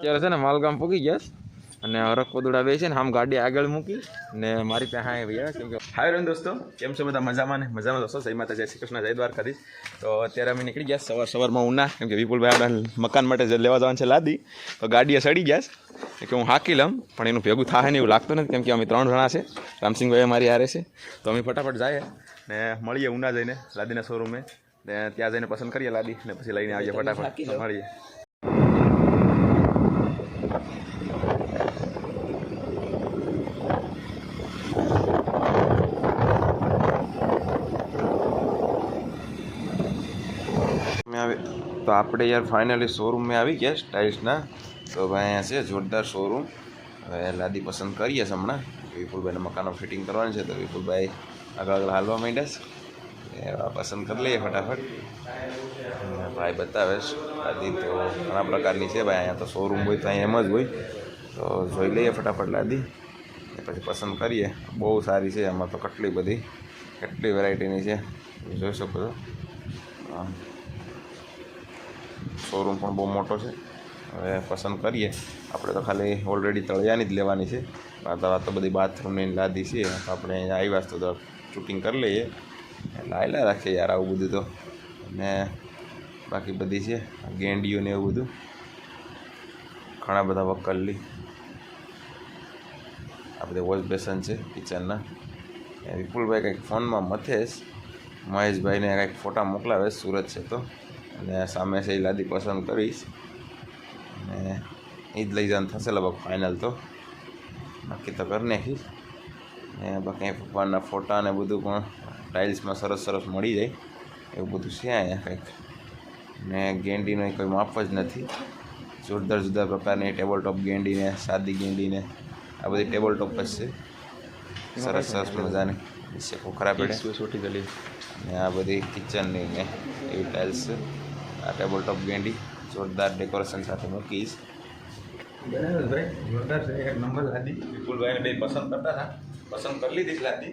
અત્યારે છે ને માલગામ પૂકી ગયા. અને હરક પોદુડા બે છે ને આમ ગાડી આગળ મૂકી ને મારી પાસે હા ભાઈ કેમ કે હાય રન દોસ્તો કેમ છો બધા? મજામાં ને? મજામાં દોસ્તો? જય માતા જય શ્રી કૃષ્ણ જય દ્વારકાધીશ. તો અત્યારે અમે નીકળી ગયા સવાર સવારમાં ઉના. કેમ કે વિપુલભાઈ આપણે મકાન માટે જે લેવા જવાનું છે લાદી. તો ગાડીએ સડી ગયા કે હું હાકી લઉં પણ એનું ભેગું થાય ને એવું લાગતું નથી. કેમ કે અમે ત્રણ જણા છે. રામસિંહભાઈ અમારી હારે છે. તો અમે ફટાફટ જાય ને મળીએ ઉના જઈને લાદીના શોરૂમે ને ત્યાં જઈને પસંદ કરીએ લાદી ને પછી લઈને આવીએ ફટાફટ. મળીએ મેં આવી તો આપણે યાર ફાઇનલી શોરૂમમાં આવી ગયા સ્ટાઇલ્સના તો ભાઈ અહીંયા છે જોરદાર શોરૂમ હવે લાદી પસંદ કરીએ છે હમણાં. વિપુલભાઈના મકાનો ફિટિંગ કરવાની છે તો વિપુલભાઈ આગળ આગળ હાલવા માંડ્યા પસંદ કરી લઈએ ફટાફટ. ભાઈ બતાવે લાદી તો ઘણા પ્રકારની છે ભાઈ, અહીંયા તો શોરૂમ હોય તો અહીંયા એમ જ હોય. તો જોઈ લઈએ ફટાફટ લાદી. પછી પસંદ કરીએ. બહુ સારી છે એમાં તો કેટલી બધી, કેટલી વેરાયટીની છે. જોઈ શકો છો. શોરૂમ પણ બહુ મોટો છે. હવે પસંદ કરીએ. આપણે તો ખાલી ઓલરેડી તળિયાની જ લેવાની છે. આ તો બધી બાથરૂમની લાદી છે. આપણે અહીંયા આવ્યા તો શૂટિંગ કરી લઈએ. લાયલા રાખીએ યાર આવું બધું તો. અને બાકી બધી છે. ગેંડીઓ ને એવું બધું. ઘણા બધા વકલલી આ બધી વોશ બેસન છે કિચનના વિપુલભાઈ કંઈક ફોનમાં મથેશ મહેશભાઈને કંઈક ફોટા મોકલાવે સુરત છે તો. અને સામે છે એ લાદી પસંદ કરીશ. અને એ જ લઈ જવાનું થશે લગભગ ફાઇનલ તો. નક્કી તો કરી નાખીશ. ને બાકી ભગવાનના ફોટા ને બધું પણ ટાઇલ્સમાં સરસ સરસ મળી જાય. એવું બધું છે અહીંયા કંઈક. ને ગેંડીનો કોઈ માપ જ નથી. જોરદાર જુદા પ્રકારની ટેબલ ટોપ ગેંડીને સાદી ગેંડીને આ બધી ટેબલ ટોપ જ છે. સરસ સરસ મજાની. છે ખોખરા પેડે. છોટી ગલી અને આ બધી કિચનની ને એવી ટાઇલ્સ છે. આ ટેબલ ટોપ ગેંડી જોરદાર ડેકોરેશન સાથે મૂકીશ બનાવ્યો ભાઈ? જોરદાર એક નંબર લાદી. વિપુલભાઈને બે પસંદ કરતા હતા. પસંદ કરી લીધી જ લાદી.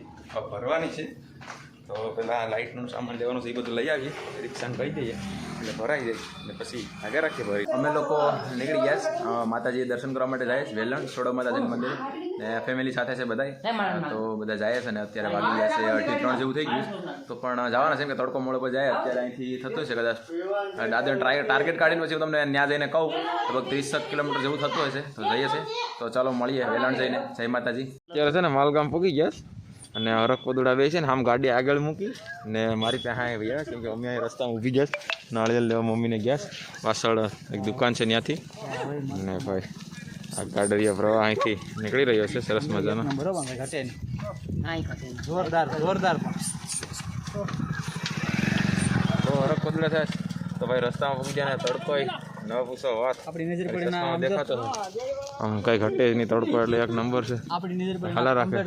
ભરવાની છે. તો પેલા લાઇટનું સામાન લેવાનું છે એ બધું લઈ આવીએ. રિક્ષાને કહી દઈએ. એટલે ભરાઈ જાય. અને પછી આગળ રાખીએ ભરી અમે લોકો નીકળી ગયા છે. માતાજી દર્શન કરવા માટે જાય છે. વેલણ સોડો માતાજીનું મંદિર. ને ફેમિલી સાથે છે બધાય. તો બધા જાય છે ને અત્યારે વાગી ગયા છે અઢી ત્રણ જેવું થઈ ગયું તો પણ જવાના છે કે તડકો મોડો પર જાય. અત્યારે અહીંથી થતું છે કદાચ. દાદર ટ્રાય ટાર્ગેટ કાઢીને પછી તમને ત્યાં જઈને કહું. લગભગ ત્રીસ કિલોમીટર જેવું થતું હશે. તો જઈએ છે. તો ચાલો મળીએ વેલણ જઈને. જય માતાજી. અત્યારે છે ને માલગામ પૂકી ગયા. અને હરક પોદુડા બે છે ને આમ ગાડી આગળ મૂકી ને મારી પાસે હા ભૈયા કેમ કે અમે રસ્તામાં ઊભી ગયા. નાળિયેર લેવા મમ્મીને ગયા. પાછળ એક દુકાન છે ત્યાંથી. ને ભાઈ આ ગાડરિયા પ્રવાહ અહીંથી નીકળી રહ્યો છે સરસ મજાનો. જોરદાર જોરદાર તો હરખ પોદુડા થાય તો ભાઈ રસ્તામાં પૂગી ગયા ને તડકો ન પૂછો વાત. આપણી નજર પડી ના દેખાતો આમ કઈ ઘટે જ નહીં તડકો એટલે એક નંબર છે. આપણી નજર પડી હાલા રાખે.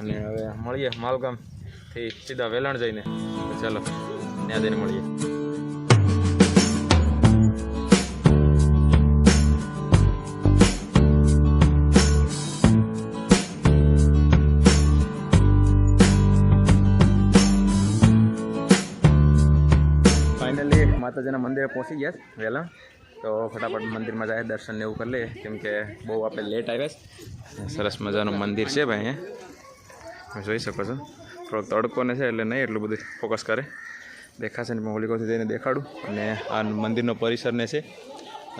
અને હવે મળીએ માલગામથી સીધા વેલણ જઈને. ચાલો, ત્યાં જઈને મળીએ. માતાજીના મંદિરે પહોંચી ગયા વહેલા તો ફટાફટ મંદિરમાં જાય, દર્શન ને એવું કરી લઈએ. કેમ કે બહુ આપણે લેટ આવ્યા સરસ મજાનું મંદિર છે ભાઈ અહીંયા. તમે જોઈ શકો છો. થોડોક તડકો ને છે એટલે નહીં એટલું બધું ફોકસ કરે. દેખાશે ને હોલિકોથી જઈને દેખાડું. અને આ મંદિરનો પરિસર ને છે.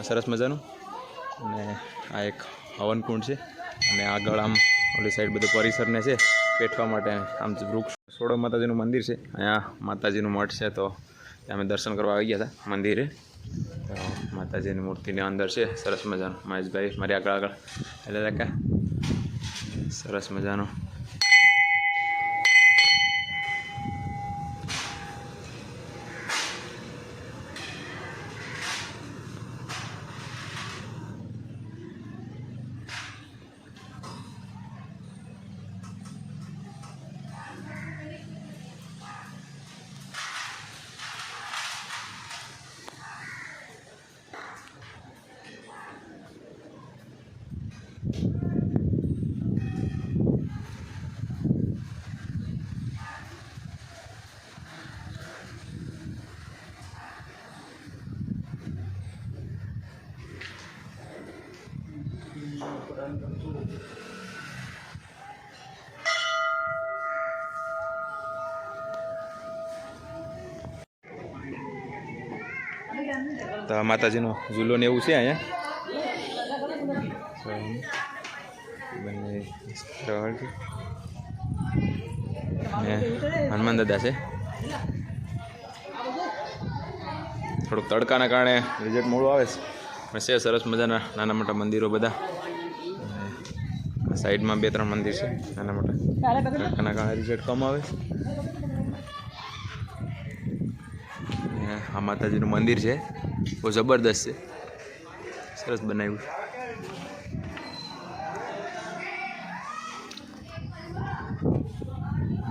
સરસ મજાનું. અને આ એક હવનકુંડ છે. અને આગળ આમ ઓલી સાઈડ બધું પરિસરને છે. પેઠવા માટે આમ વૃક્ષ. સોળો માતાજીનું મંદિર છે. અહીંયા માતાજીનું મઠ છે તો અમે દર્શન કરવા આવી ગયા હતા મંદિરે. તો માતાજીની મૂર્તિની અંદર છે. સરસ મજાનું. મહેશભાઈ, મારી આગળ આગળ. એટલે સરસ મજાનું. તો માતાજીનો ઝૂલો ને એવું છે અહીંયા? હનુમાન દાદા છે. થોડુંક તડકાના કારણે રિઝલ્ટ મોડું આવે છે. પણ છે, સરસ મજાના નાના મોટા મંદિરો બધા. સાઈડમાં બે, ત્રણ મંદિર છે, નાના મોટા. તડકાના કારણે રિઝલ્ટ કમ આવે છે ને આ માતાજીનું મંદિર છે. બહુ જબરદસ્ત છે. સરસ બનાવ્યું છે.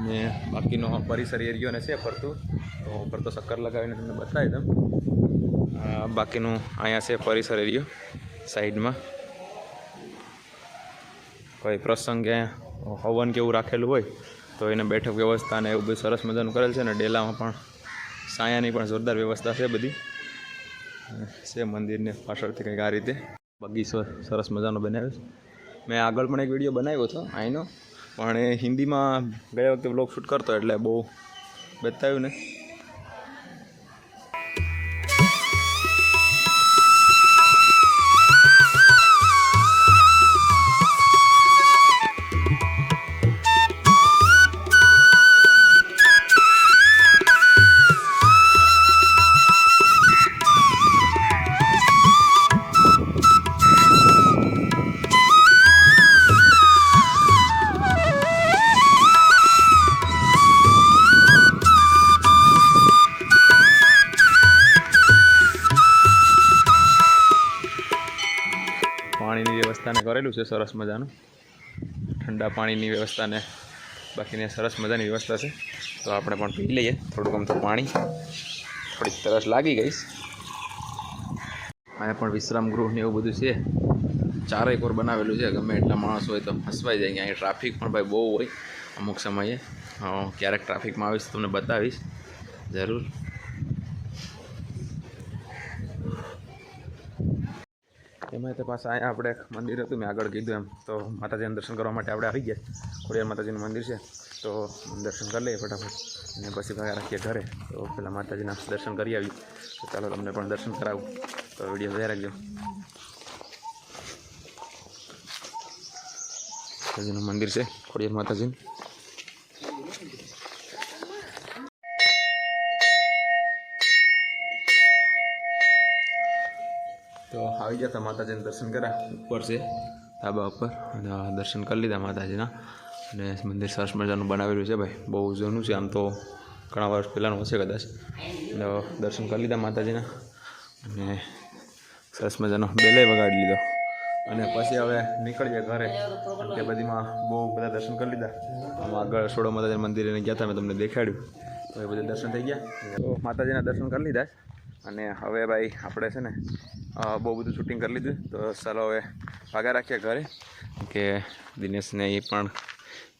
ને બાકીનો પરિસર એરિયોને છે ફરતું. તો ઉપર તો ચક્કર લગાવીને તમને બતાવી દઉં. બાકીનું અહીંયા છે પરિસર એરિયો, સાઈડમાં. કોઈ પ્રસંગે હવન કેવું રાખેલું હોય, તો એને બેઠક વ્યવસ્થા ને એવું બધું સરસ મજાનું કરેલ છે ને, ડેલામાં પણ સાયાની પણ જોરદાર વ્યવસ્થા છે બધી. છે મંદિરને પાછળથી કંઈક આ રીતે. બગીચો સરસ મજાનો બનાવ્યો છે. મેં આગળ પણ એક વીડિયો બનાવ્યો હતો અહીંનો પણ એ હિન્દીમાં ગયા વખતે બ્લોગ શૂટ કરતો, એટલે બહુ બતાવ્યું ને વ્યવસ્થાને કરેલું છે, સરસ મજાનું. ઠંડા પાણીની વ્યવસ્થાને, બાકીની સરસ મજાની વ્યવસ્થા છે. તો આપણે પણ પી લઈએ, થોડુંક આમ તો પાણી. થોડીક તરસ લાગી ગઈશ અહીંયા પણ વિશ્રામ ગૃહ ને એવું બધું છે. ચારેય કોર બનાવેલું છે, ગમે એટલા માણસ હોય તો ફસવાઈ જાય અહીંયા ટ્રાફિક પણ ભાઈ બહુ હોય અમુક સમયે. ક્યારેક ટ્રાફિકમાં આવીશ તમને બતાવીશ. જરૂર. એમાં તો પાછા અહીંયા આપણે મંદિર હતું, મેં આગળ કીધું એમ. તો માતાજીના દર્શન કરવા માટે આપણે આવી ગયા. ખોડિયાર માતાજીનું મંદિર છે. તો દર્શન કરી લઈએ ફટાફટ. અને પછી ભાગા રાખીએ ઘરે. તો પેલા માતાજીના દર્શન કરી આવી તો ચાલો તમને પણ દર્શન કરાવું. તો વીડિયો જોઈ રાખજો. માતાજીનું મંદિર છે, ખોડિયાર માતાજીનું. આવી ગયા હતા માતાજીના દર્શન કર્યા. ઉપર છે, ધાબા ઉપર. અને દર્શન કરી લીધા માતાજીના. અને મંદિર સરસ મજાનું બનાવેલું છે ભાઈ. બહુ જૂનું છે, આમ તો ઘણા વર્ષ પહેલાંનું હશે કદાચ. અને દર્શન કરી લીધા માતાજીના. અને સરસ મજાનો બેલે વગાડી લીધો. અને પછી હવે નીકળીએ ઘરે. તે બધીમાં બહુ બધા દર્શન કરી લીધા. આમાં આગળ સોડો માતાજીના મંદિરે ગયા હતા મેં તમને દેખાડ્યું. તો એ બધા દર્શન થઈ ગયા. તો માતાજીના દર્શન કરી લીધા. અને હવે ભાઈ આપણે છે ને બહુ બધું શૂટિંગ કરી લીધું. તો ચાલો હવે ભાગા રાખીએ ઘરે. કે દિનેશને એ પણ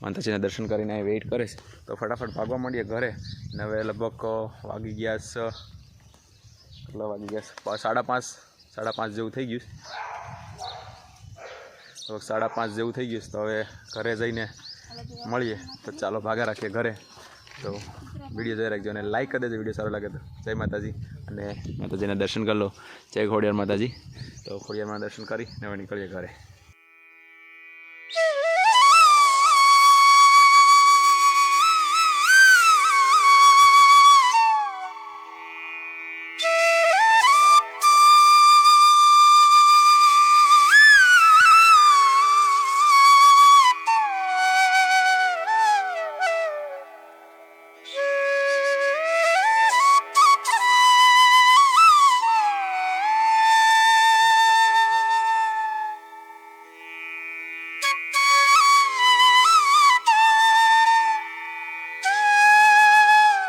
માતાજીના દર્શન કરીને વેઇટ કરે છે. તો ફટાફટ ભાગવા માંડીએ ઘરે. અને હવે લગભગ વાગી ગયા છે કેટલા વાગી ગયા સાડા પાંચ સાડા પાંચ જેવું થઈ ગયું છે. સાડા પાંચ જેવું થઈ ગયું છે. તો હવે ઘરે જઈને મળીએ. તો ચાલો ભાગા રાખીએ ઘરે. તો વીડિયો જોઈ રાખજો અને લાઈક કરી દેજો. વીડિયો સારો લાગે તો. જય માતાજી. અને માતાજીના દર્શન કરી લો. જય ખોડિયાર માતાજી. તો ખોડિયારમાં દર્શન કરી ને હવે નીકળીએ ઘરે.